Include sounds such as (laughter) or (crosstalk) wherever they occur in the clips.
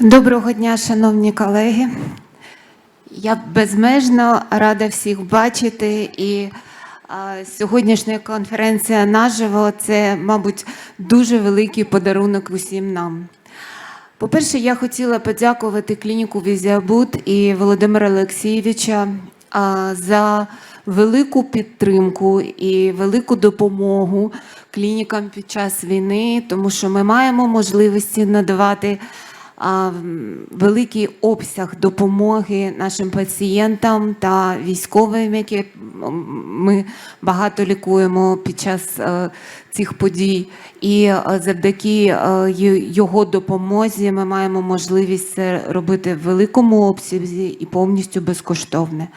Доброго дня, шановні колеги. Я безмежно рада всіх бачити. І а, сьогоднішня конференція наживо це, мабуть, дуже великий подарунок усім нам. По-перше, я хотіла подякувати клініку Візіабут і Володимира Олексійовича а, за велику підтримку і велику допомогу клінікам під час війни, тому що ми маємо можливості надавати великий обсяг допомоги нашим пацієнтам та військовим, які ми багато лікуємо під час е, цих подій. І е, завдяки е, його допомозі ми маємо можливість це робити в великому обсязі і повністю безкоштовне.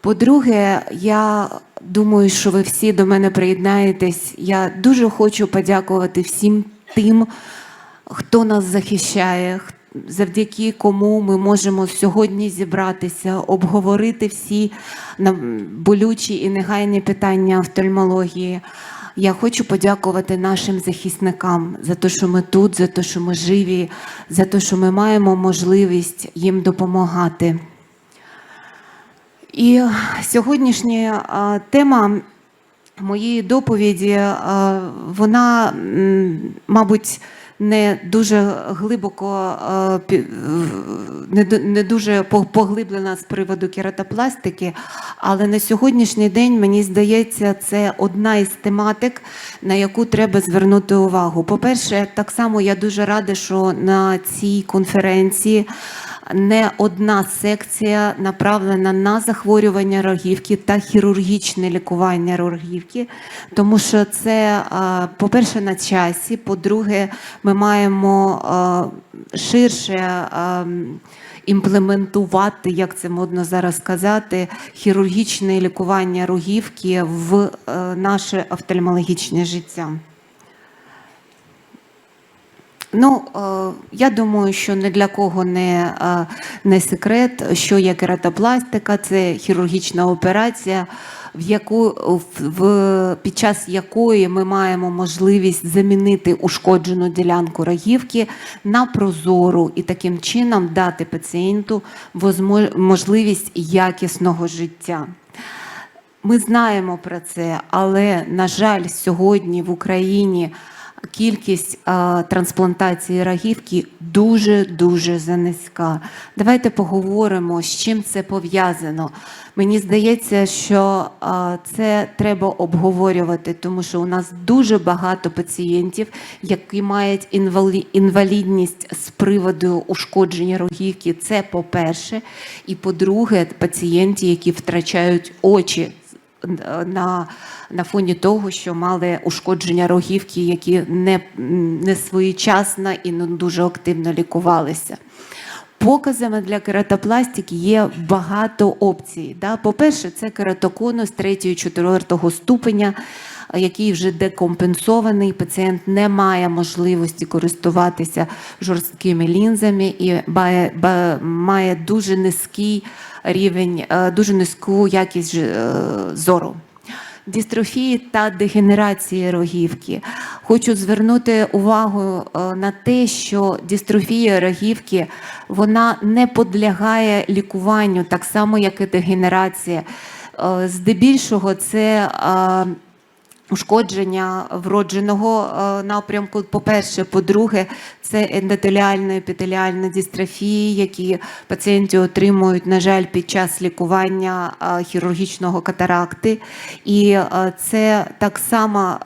По-друге, я думаю, що ви всі до мене приєднаєтесь. Я дуже хочу подякувати всім тим, хто нас захищає, завдяки кому ми можемо сьогодні зібратися, обговорити всі болючі і негайні питання офтальмології. Я хочу подякувати нашим захисникам за те, що ми тут, за те, що ми живі, за те, що ми маємо можливість їм допомагати. І сьогоднішня тема моєї доповіді, вона, мабуть, не дуже глибоко, а, не, дуже поглиблена з приводу кератопластики, але на сьогоднішній день, мені здається, це одна із тематик, на яку треба звернути увагу. По-перше, так само я дуже рада, що на цій конференції не одна секція направлена на захворювання рогівки та хірургічне лікування рогівки, тому що це, по-перше, на часі, по-друге, ми маємо ширше. Імплементувати, як це модно зараз сказати, хірургічне лікування рогівки в е, наше офтальмологічне життя. Ну, е, я думаю, що ні для кого не, е, не секрет, що є кератопластика, це хірургічна операція, в яку в, під час якої ми маємо можливість замінити ушкоджену ділянку рогівки на прозору і таким чином дати пацієнту можливість якісного життя. Ми знаємо про це, але на жаль, сьогодні в Україні кількість а, трансплантації рогівки дуже дуже занизька. Давайте поговоримо, з чим це пов'язано. Мені здається, що а, це треба обговорювати, тому що у нас дуже багато пацієнтів, які мають інвалі- інвалідність з приводу ушкодження рогівки. Це по-перше, і по-друге, пацієнти, які втрачають очі на, на фоні того, що мали ушкодження рогівки, які не, не своєчасно і не дуже активно лікувалися. Показами для кератопластики є багато опцій. Да? По-перше, це кератоконус 3-4 ступеня, який вже декомпенсований. Пацієнт не має можливості користуватися жорсткими лінзами і має, дуже низький рівень, е, дуже низьку якість е, зору. Дистрофії та дегенерації рогівки. Хочу звернути увагу е, на те, що дистрофія рогівки вона не підлягає лікуванню, так само як і дегенерація. Здебільшого це ушкодження вродженого е, напрямку. По-перше, по-друге, це ендотеліальна епітеліальна дистрофії, які пацієнти отримують, на жаль, під час лікування е, хірургічного катаракти. І е, це так само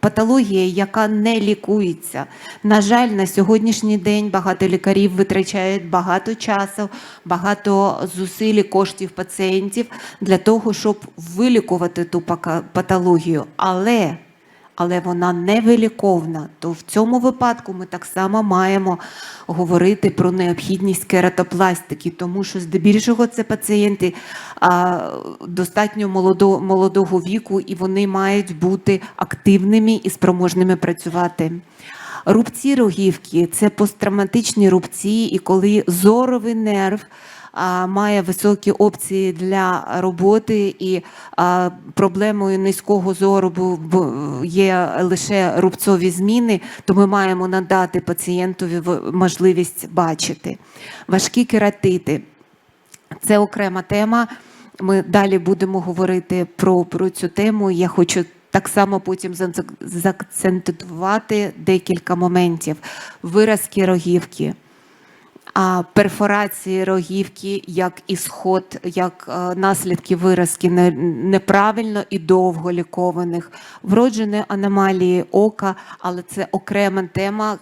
патологія, яка не лікується. На жаль, на сьогоднішній день багато лікарів витрачають багато часу, багато зусиль і коштів пацієнтів для того, щоб вилікувати ту патологію. Але але вона не виліковна, то в цьому випадку ми так само маємо говорити про необхідність кератопластики, тому що здебільшого це пацієнти а, достатньо молодо, молодого віку, і вони мають бути активними і спроможними працювати. Рубці рогівки це посттравматичні рубці, і коли зоровий нерв має високі опції для роботи, і проблемою низького зору є лише рубцові зміни, то ми маємо надати пацієнтові можливість бачити. Важкі кератити. Це окрема тема. Ми далі будемо говорити про, про цю тему. Я хочу так само потім за- заакцентувати декілька моментів. Виразки рогівки. Перфорації рогівки як ісход, як е, наслідки виразки неправильно і довго лікованих, вроджені аномалії ока, але це окрема тема,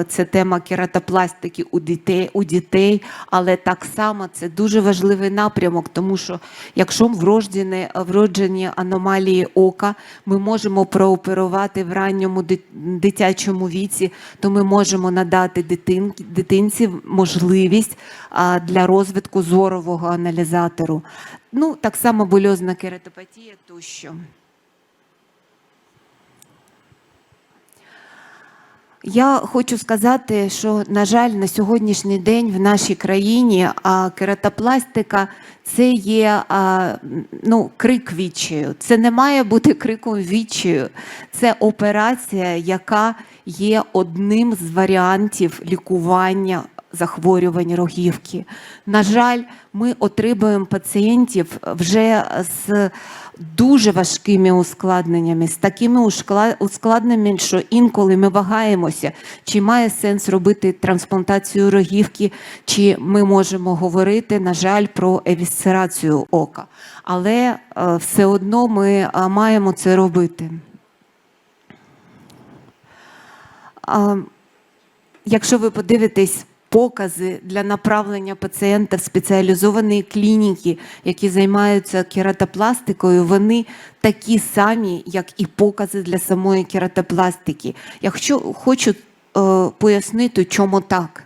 е, це тема кератопластики у дітей, у дітей, але так само це дуже важливий напрямок, тому що якщо вроджені, вроджені аномалії ока, ми можемо прооперувати в ранньому ди- дитячому віці, то ми можемо надати дитин, дитинці можливість а, для розвитку зорового аналізатору. Ну, так само больозна кератопатія тощо. Я хочу сказати, що, на жаль, на сьогоднішній день в нашій країні а, кератопластика це є а, ну, крик відчаю. Це не має бути криком відчаю. Це операція, яка є одним з варіантів лікування захворювань рогівки. На жаль, ми отримуємо пацієнтів вже з дуже важкими ускладненнями, з такими ускладненнями, що інколи ми вагаємося, чи має сенс робити трансплантацію рогівки, чи ми можемо говорити, на жаль, про евісцерацію ока. Але е, все одно ми е, маємо це робити. Якщо ви подивитесь покази для направлення пацієнта в спеціалізовані клініки, які займаються кератопластикою, вони такі самі, як і покази для самої кератопластики. Я хочу, хочу е, пояснити, чому так.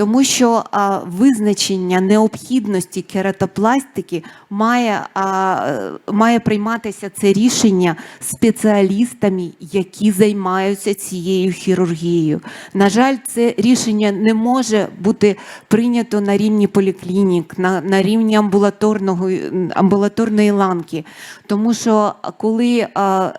Тому що а, визначення необхідності кератопластики має, а, має прийматися це рішення спеціалістами, які займаються цією хірургією. На жаль, це рішення не може бути прийнято на рівні поліклінік, на, на рівні амбулаторного, амбулаторної ланки. Тому що коли а,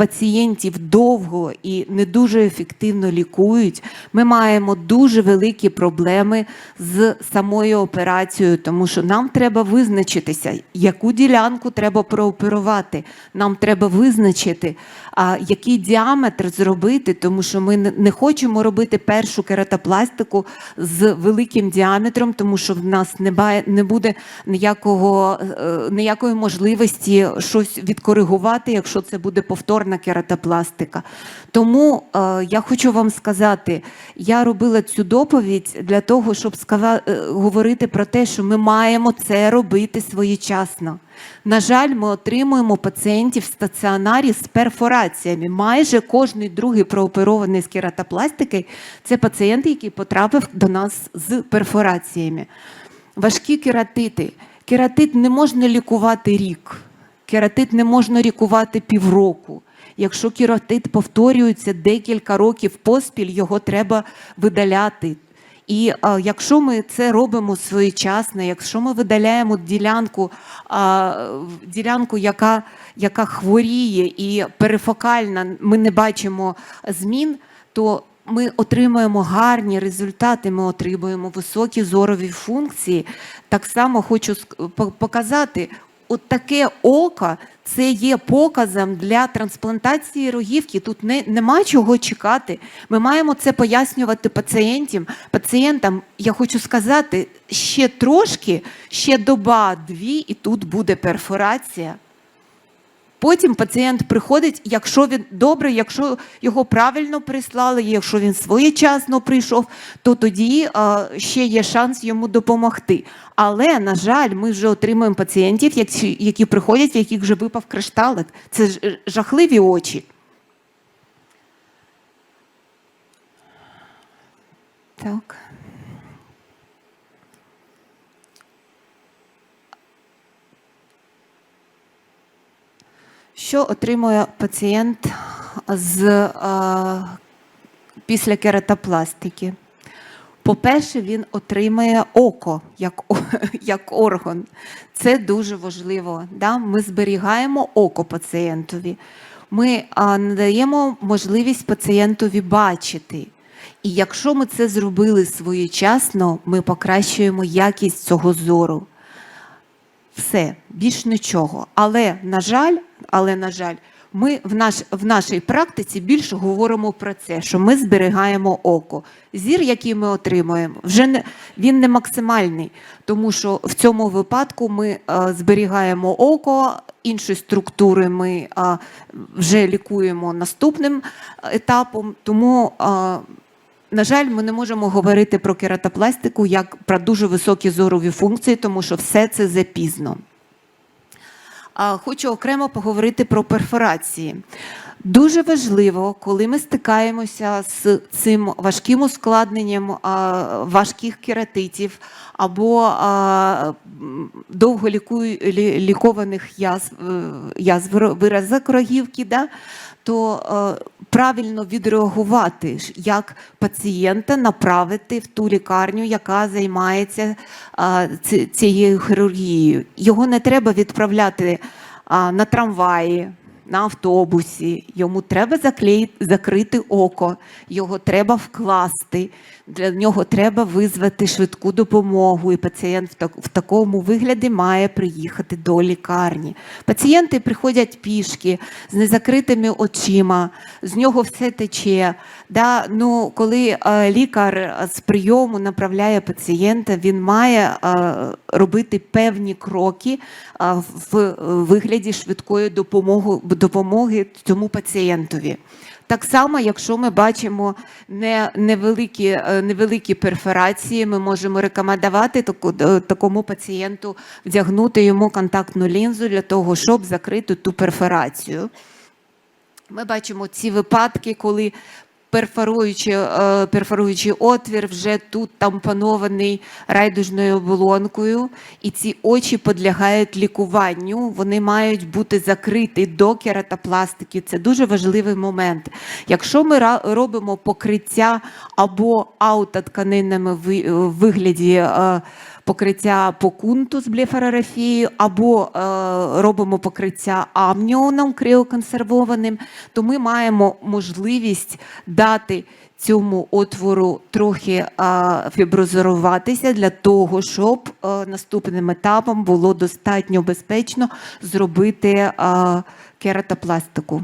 пацієнтів довго і не дуже ефективно лікують, ми маємо дуже великі проблеми з самою операцією, тому що нам треба визначитися, яку ділянку треба прооперувати. Нам треба визначити, а, який діаметр зробити, тому що ми не- хочемо робити першу кератопластику з великим діаметром, тому що в нас не, буде ніякого, е, ніякої можливості щось відкоригувати, якщо це буде повторна кератопластика. Тому е, я хочу вам сказати, я робила цю доповідь для того, щоб скава- е, говорити про те, що ми маємо це робити своєчасно. На жаль, ми отримуємо пацієнтів в стаціонарі з перфораціями. Майже кожний другий прооперований з кератопластики це пацієнт, який потрапив до нас з перфораціями. Важкі кератити. Кератит не можна лікувати рік. Кератит не можна лікувати півроку. Якщо кератит повторюється декілька років поспіль, його треба видаляти. І а, якщо ми це робимо своєчасно, якщо ми видаляємо ділянку, а, ділянку, яка, яка хворіє і перифокальна, ми не бачимо змін, то ми отримуємо гарні результати, ми отримуємо високі зорові функції. Так само хочу показати. От таке око це є показом для трансплантації рогівки. Тут не, нема чого чекати. Ми маємо це пояснювати пацієнтам. Пацієнтам, я хочу сказати, ще трошки, ще доба, дві, і тут буде перфорація. Потім пацієнт приходить, якщо він добре, якщо його правильно прислали, якщо він своєчасно прийшов, то тоді а, ще є шанс йому допомогти. Але, на жаль, ми вже отримуємо пацієнтів, які, які приходять, в яких вже випав кришталик. Це е, жахливі очі. Так. Що отримує пацієнт з, е, після кератопластики? По-перше, він отримає око як, (laughs) як орган. Це дуже важливо. Да? Ми зберігаємо око пацієнтові. Ми надаємо можливість пацієнтові бачити. І якщо ми це зробили своєчасно, ми покращуємо якість цього зору. Все, більш нічого. Але, на жаль, але, на жаль, ми в, наш, в нашій практиці більше говоримо про це, що ми зберігаємо око. Зір, який ми отримуємо, вже не, він не максимальний, тому що в цьому випадку ми е, зберігаємо око, інші структури ми е, вже лікуємо наступним етапом. Тому е, на жаль, ми не можемо говорити про кератопластику як про дуже високі зорові функції, тому що все це запізно. Хочу окремо поговорити про перфорації. Дуже важливо, коли ми стикаємося з цим важким ускладненням важких кератитів або довго лікованих язв, е, язв виразок рогівки, да, то е, правильно відреагувати, як пацієнта направити в ту лікарню, яка займається цією хірургією. Його не треба відправляти на трамваї, на автобусі. Йому треба заклеїти, закрити око, його треба вкласти. Для нього треба визвати швидку допомогу, і пацієнт в, так, в такому вигляді має приїхати до лікарні. Пацієнти приходять пішки з незакритими очима, з нього все тече. Да? Ну, коли е, лікар з прийому направляє пацієнта, він має е, робити певні кроки е, в вигляді швидкої допомоги, допомоги цьому пацієнтові. Так само, якщо ми бачимо не, невеликі, е, невеликі перфорації, ми можемо рекомендувати таку, е, такому пацієнту вдягнути йому контактну лінзу для того, щоб закрити ту перфорацію. Ми бачимо ці випадки, коли перфоруючий, е, перфоруючий отвір вже тут тампонований райдужною оболонкою, і ці очі підлягають лікуванню. Вони мають бути закриті до кератопластики. Це дуже важливий момент. Якщо ми робимо покриття або в вигляді. Покриття по кунту з блефарографією, або е, робимо покриття амніоном криоконсервованим, то ми маємо можливість дати цьому отвору трохи е, фіброзоруватися для того, щоб е, наступним етапом було достатньо безпечно зробити е, кератопластику.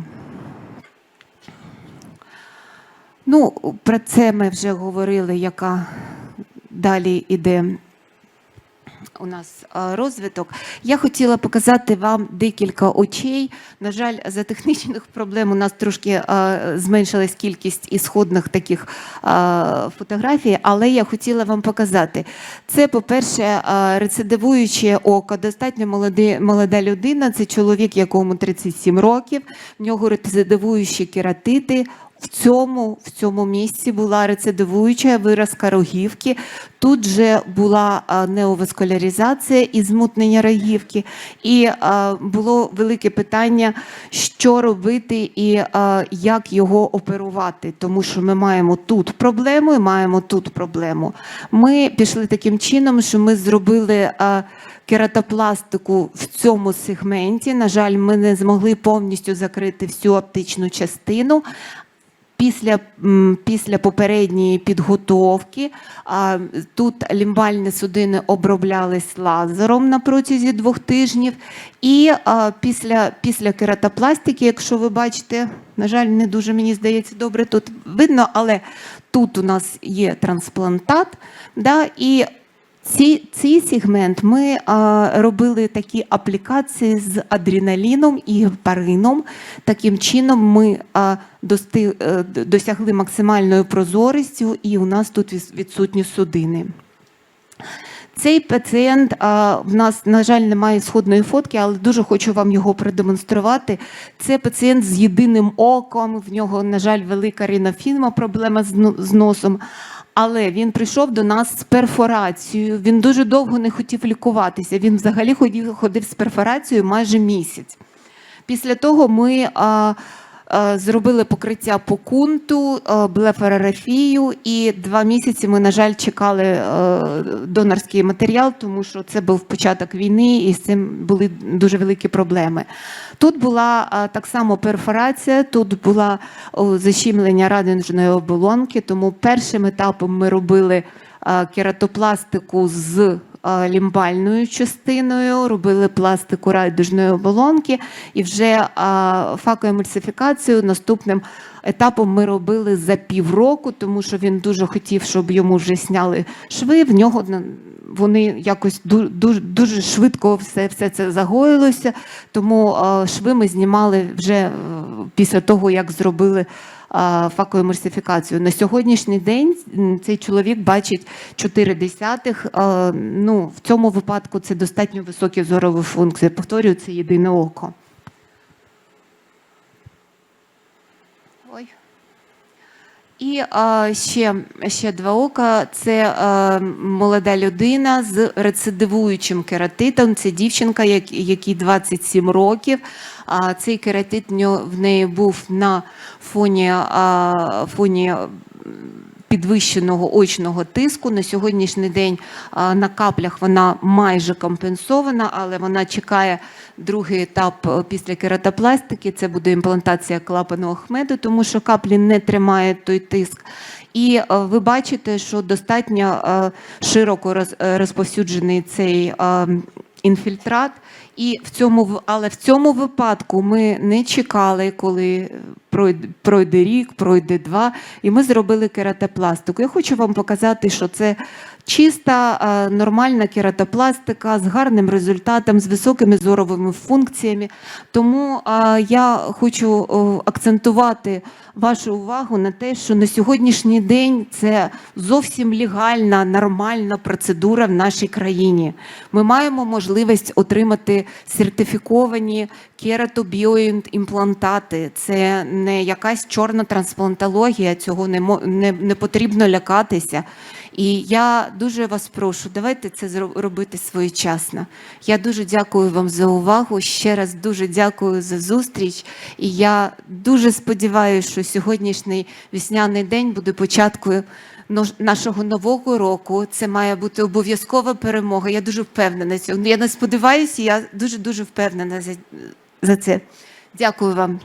Ну, про це ми вже говорили, яка далі іде у нас е, розвиток. Я хотіла показати вам декілька очей. На жаль, за технічних проблем у нас трошки е, зменшилась кількість ісходних таких е, фотографій, але я хотіла вам показати. Це, по-перше, рецидивуюче око, достатньо молода людина, це чоловік, якому 37 років, в нього рецидивуючі кератити. В цьому, в цьому місці була рецидивуюча виразка рогівки. Тут же була неоваскуляризація і змутнення рогівки. І а, було велике питання, що робити і а, як його оперувати. Тому що ми маємо тут проблему і маємо тут проблему. Ми пішли таким чином, що ми зробили. А, кератопластику в цьому сегменті. На жаль, ми не змогли повністю закрити всю оптичну частину. Після, після попередньої підготовки тут лімбальні судини оброблялись лазером на протязі двох тижнів. І після, після кератопластики, якщо ви бачите, на жаль, не дуже мені здається добре тут видно, але тут у нас є трансплантат. Да, і ці, цей сегмент ми а, робили такі аплікації з адреналіном і гепарином. Таким чином ми а, дости, е, д- досягли максимальної прозорістю, і у нас тут відсутні судини. Цей пацієнт а, в нас, на жаль, немає сходної фотки, але дуже хочу вам його продемонструвати. Це пацієнт з єдиним оком. В нього, на жаль, велика рінофільма, проблема з, з носом. Але він прийшов до нас з перфорацією. Він дуже довго не хотів лікуватися. Він взагалі ходив, ходив з перфорацією майже місяць. Після того ми а, Зробили покриття по кунту, е, і два місяці ми, на жаль, чекали е, донорський матеріал, тому що це був початок війни, і з цим були дуже великі проблеми. Тут була е, так само перфорація, тут була о, защемлення радужної оболонки, тому першим етапом ми робили е, кератопластику з е, лімбальною частиною, робили пластику райдужної оболонки, і вже е, факоемульсифікацію наступним етапом ми робили за півроку, тому що він дуже хотів, щоб йому вже сняли шви. В нього вони якось ду- дуже, дуже швидко все, все це загоїлося. Тому шви ми знімали вже е, після того, як зробили е, факоемульсифікацію. На сьогоднішній день цей чоловік бачить 4 десятих. Ну, в цьому випадку це достатньо високі зорові функції. Повторюю, це єдине око. І е, ще, ще два ока. Це е, молода людина з рецидивуючим кератитом. Це дівчинка, як, якій 27 років. А цей кератит в неї був на фоні, а, фоні підвищеного очного тиску. На сьогоднішній день на каплях вона майже компенсована, але вона чекає другий етап е, після кератопластики. Це буде імплантація клапаного хмеду, тому що каплі не тримають той тиск. І е, ви бачите, що достатньо е, широко роз- розповсюджений цей інфільтрат. І в цьому, але в цьому випадку ми не чекали, коли пройде, пройде рік, пройде два, і ми зробили кератопластику. Я хочу вам показати, що це чиста, нормальна кератопластика з гарним результатом, з високими зоровими функціями. Тому я хочу акцентувати вашу увагу на те, що на сьогоднішній день це зовсім легальна, нормальна процедура в нашій країні. Ми маємо можливість отримати сертифіковані кератобіоімплантати. Це не якась чорна трансплантологія, цього не, не, не потрібно лякатися. І я дуже вас прошу, давайте це робити своєчасно. Я дуже дякую вам за увагу. Ще раз дуже дякую за зустріч. І я дуже сподіваюся, що сьогоднішній весняний день буде початкою нашого нового року. Це має бути обов'язкова перемога. Я дуже впевнена цього. Я не сподіваюся, я дуже дуже впевнена за, за це. Дякую вам.